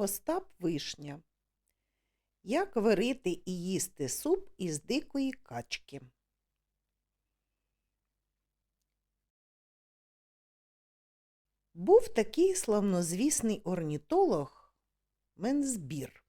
Остап Вишня. Як варити і їсти суп із дикої качки. Був такий славнозвісний орнітолог Мензбір,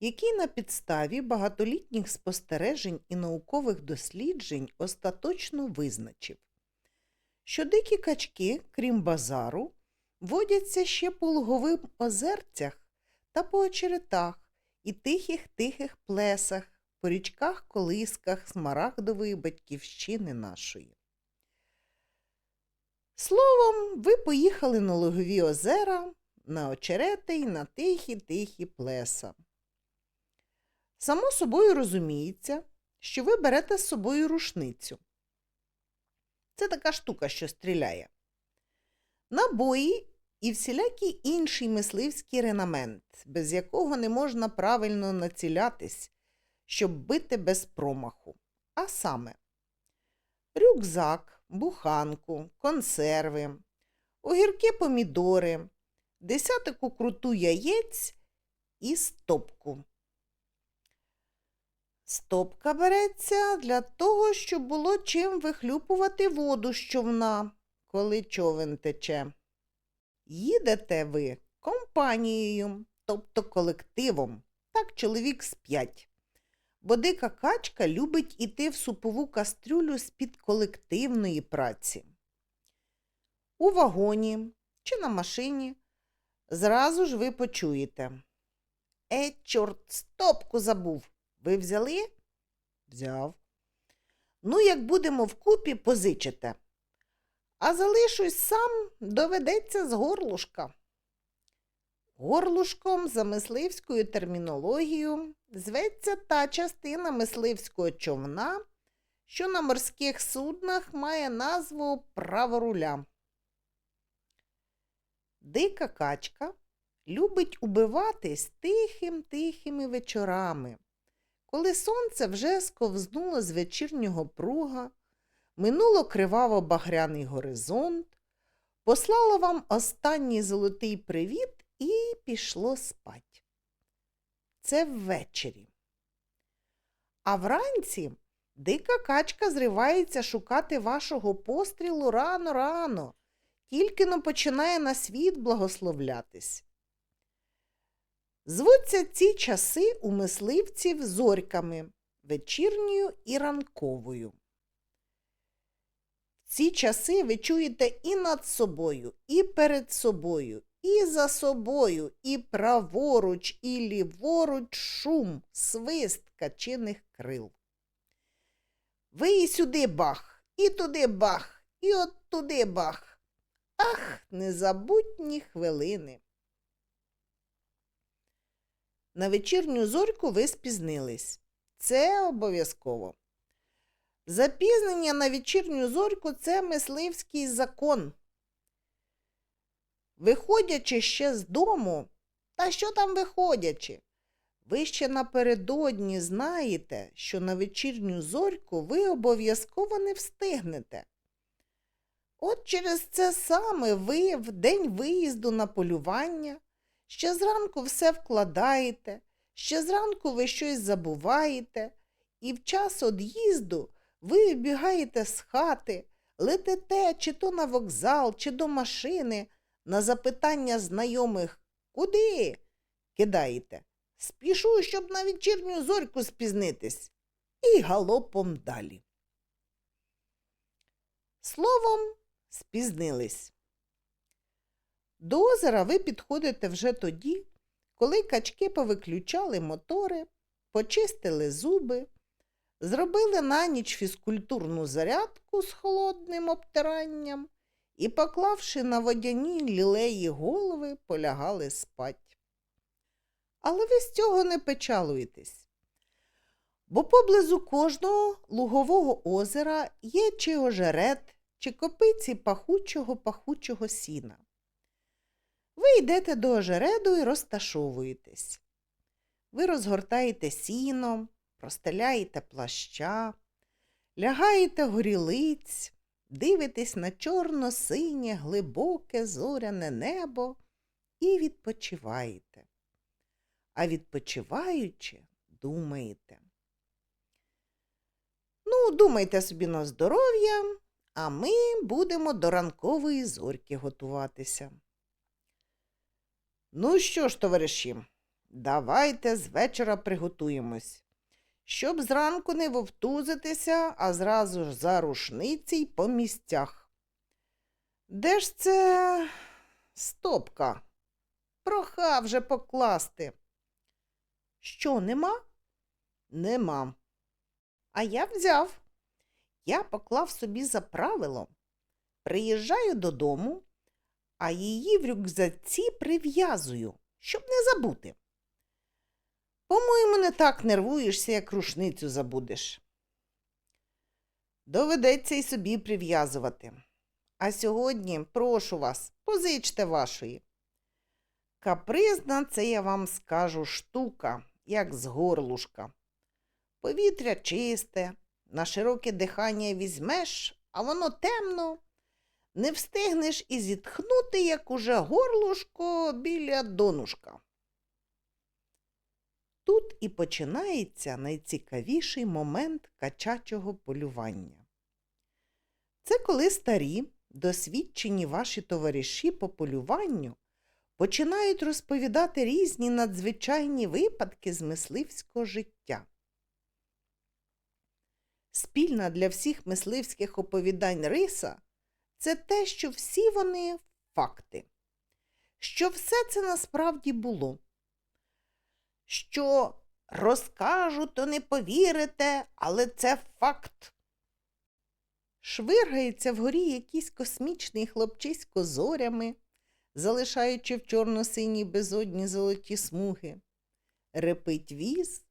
який на підставі багатолітніх спостережень і наукових досліджень остаточно визначив, що дикі качки, крім базару, водяться ще по луговим озерцях та по очеретах і тихих-тихих плесах, по річках колисках смарагдової батьківщини нашої. Словом, ви поїхали на лугові озера, на очерети й на тихі-тихі плеса. Само собою розуміється, що ви берете з собою рушницю. Це така штука, що стріляє. Набої і всілякий інший мисливський ренамент, без якого не можна правильно націлятись, щоб бити без промаху. А саме рюкзак, буханку, консерви, огірки помідори, десятику круту яєць і стопку. Стопка береться для того, щоб було чим вихлюпувати воду з човна, коли човен тече. Їдете ви компанією, тобто колективом, так чоловік з п'ять. Бо дика качка любить іти в супову кастрюлю з-під колективної праці. У вагоні чи на машині зразу ж ви почуєте. Е, чорт, стопку забув. Ви взяли? Взяв. Ну, як будемо вкупі, позичите. А залишусь сам доведеться з горлушка. Горлушком за мисливською термінологією зветься та частина мисливського човна, що на морських суднах має назву праворуля. Дика качка любить убиватись тихим-тихими вечорами, коли сонце вже сковзнуло з вечірнього пруга, минуло криваво багряний горизонт, послало вам останній золотий привіт і пішло спать. Це ввечері. А вранці дика качка зривається шукати вашого пострілу рано-рано, тільки но починає на світ благословлятись. Звуться ці часи у мисливців зорьками вечірньою і ранковою. Ці часи ви чуєте і над собою, і перед собою, і за собою, і праворуч, і ліворуч шум, свист качиних крил. Ви і сюди бах, і туди бах, і от туди бах. Ах, незабутні хвилини. На вечірню зорьку ви спізнились. Це обов'язково. Запізнення на вечірню зорьку це мисливський закон. Виходячи ще з дому, та що там виходячи? Ви ще напередодні знаєте, що на вечірню зорьку ви обов'язково не встигнете. От через це саме ви в день виїзду на полювання ще зранку все вкладаєте, ще зранку ви щось забуваєте, і в час од'їзду ви вибігаєте з хати, летите чи то на вокзал, чи до машини, на запитання знайомих Куди? кидаєте. Спішу, щоб на вечірню зорьку спізнитись, і галопом далі. Словом, спізнились. До озера ви підходите вже тоді, коли качки повиключали мотори, почистили зуби, зробили на ніч фізкультурну зарядку з холодним обтиранням і, поклавши на водяні лілеї голови, полягали спать. Але ви з цього не печалуєтесь. Бо поблизу кожного лугового озера є чи ожерет, чи копиці пахучого пахучого сіна. Ви йдете до ожереду і розташовуєтесь. Ви розгортаєте сіно, простеляєте плаща, лягаєте горілиць, дивитесь на чорно-синє, глибоке зоряне небо і відпочиваєте. а відпочиваючи, думаєте. Ну, думайте собі на здоров'я, а ми будемо до ранкової зорьки готуватися. Ну що ж, товариші, давайте з вечора приготуємось, щоб зранку не вовтузитися, а зразу ж за рушниці й по місцях. Де ж це стопка? Проха вже покласти. Що, нема? Нема. А я взяв. Я поклав собі за правило. Приїжджаю додому, а її в рюкзаці прив'язую, щоб не забути. По-моєму, не так нервуєшся, як рушницю забудеш. Доведеться й собі прив'язувати. А сьогодні, прошу вас, позичте вашої. Капризна, це я вам скажу штука, як з горлушка. Повітря чисте, на широке дихання візьмеш, а воно темно. Не встигнеш і зітхнути, як уже горлушко біля донушка. Тут і починається найцікавіший момент качачого полювання. Це коли старі, досвідчені ваші товариші по полюванню починають розповідати різні надзвичайні випадки з мисливського життя. Спільна для всіх мисливських оповідань риса це те, що всі вони факти, що все це насправді було, що розкажу, то не повірите, але це факт. Швиргається вгорі якийсь космічний хлопчисько зорями, залишаючи в чорно-синій безодні золоті смуги. Репить віз,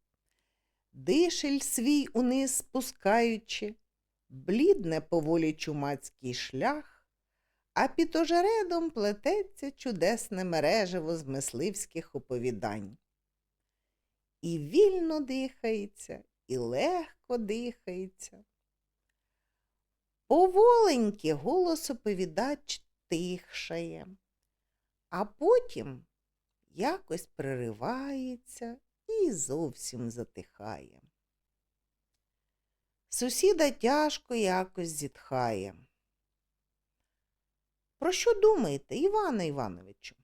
дишель свій униз спускаючи, блідне поволі чумацький шлях, а під ожередом плететься чудесне мережево з мисливських оповідань. І вільно дихається, і легко дихається. Поволеньки голос оповідач тихшає, а потім якось приривається і зовсім затихає. Сусіда тяжко якось зітхає. Про що думаєте, Іване Івановичу?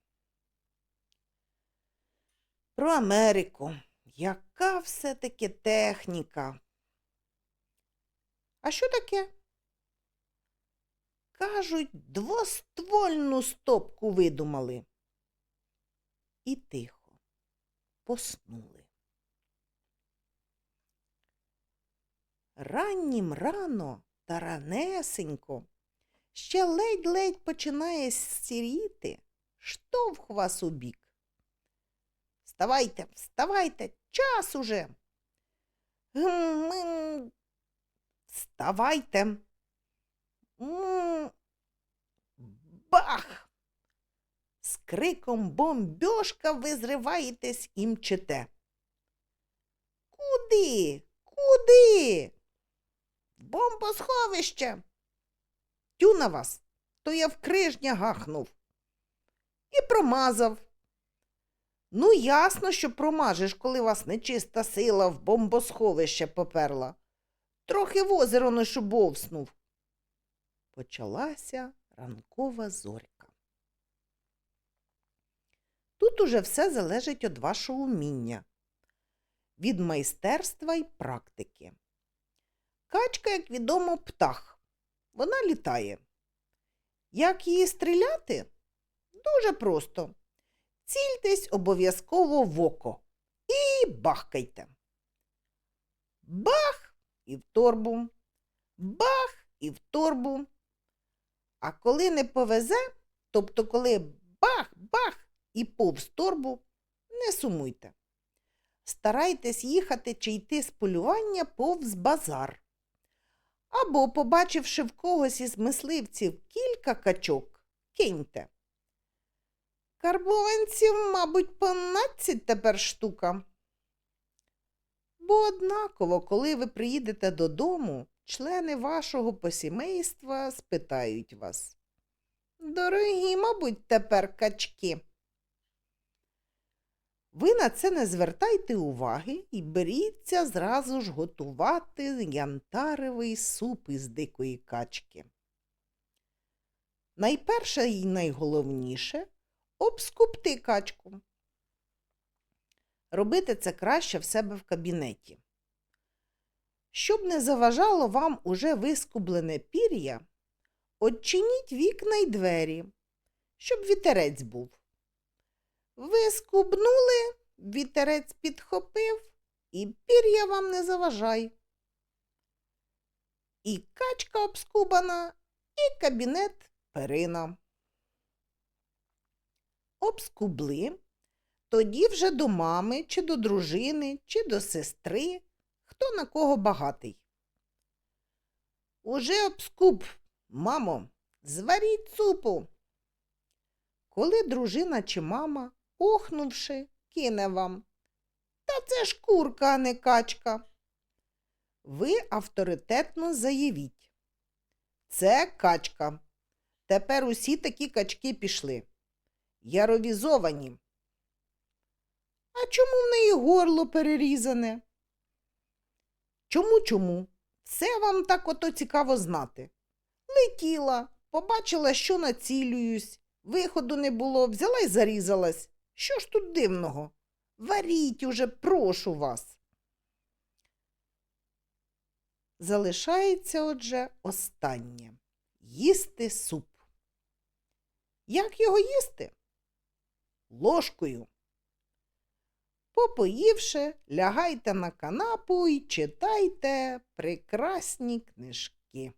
Про Америку. Яка все-таки техніка? А що таке? Кажуть, двоствольну стопку видумали. І тихо поснули. Раннім рано та ранесенько ще ледь-ледь починає сіріти, штовх вас у бік. Вставайте, вставайте, час уже. Гм. -м. Вставайте. М, Бах! З криком бомбьошка ви зриваєтесь і мчите. Куди? Куди? Бомбосховище. Тю на вас, то я в крижня гахнув. І промазав. Ну, ясно, що промажеш, коли вас нечиста сила в бомбосховище поперла. Трохи в озеро не шубовснув. Почалася ранкова зорька. Тут уже все залежить від вашого вміння, від майстерства й практики. Качка, як відомо, птах. Вона літає. Як її стріляти? Дуже просто. Цільтесь обов'язково в око і бахкайте. Бах і в торбу, бах і в торбу. А коли не повезе, тобто коли бах-бах і повз торбу, не сумуйте. Старайтесь їхати чи йти з полювання повз базар. Або, побачивши в когось із мисливців кілька качок, киньте. Карбованців, мабуть, понадцять тепер штука. Бо однаково, коли ви приїдете додому, члени вашого посімейства спитають вас. Дорогі, мабуть, тепер качки. Ви на це не звертайте уваги і беріться зразу ж готувати янтаревий суп із дикої качки. Найперше і найголовніше обскупти качку. Робити це краще в себе в кабінеті. Щоб не заважало вам уже вискублене пір'я, Отчиніть вікна й двері, щоб вітерець був. Ви скубнули, вітерець підхопив, і пір'я вам не заважай. І качка обскубана, і кабінет перина. Обскубли, тоді вже до мами, чи до дружини, чи до сестри, хто на кого багатий. Уже обскуб, мамо, зваріть супу. Коли дружина чи мама, охнувши, кине вам. Та це ж курка, а не качка. Ви авторитетно заявіть. Це качка. Тепер усі такі качки пішли. Яровізовані. А чому в неї горло перерізане? Чому чому? Все вам так ото цікаво знати. Летіла, побачила, що націлююсь, виходу не було, взяла й зарізалась. Що ж тут дивного? Варіть уже, прошу вас. Залишається отже останнє їсти суп. Як його їсти? Ложкою. Попоївши, лягайте на канапу і читайте прекрасні книжки.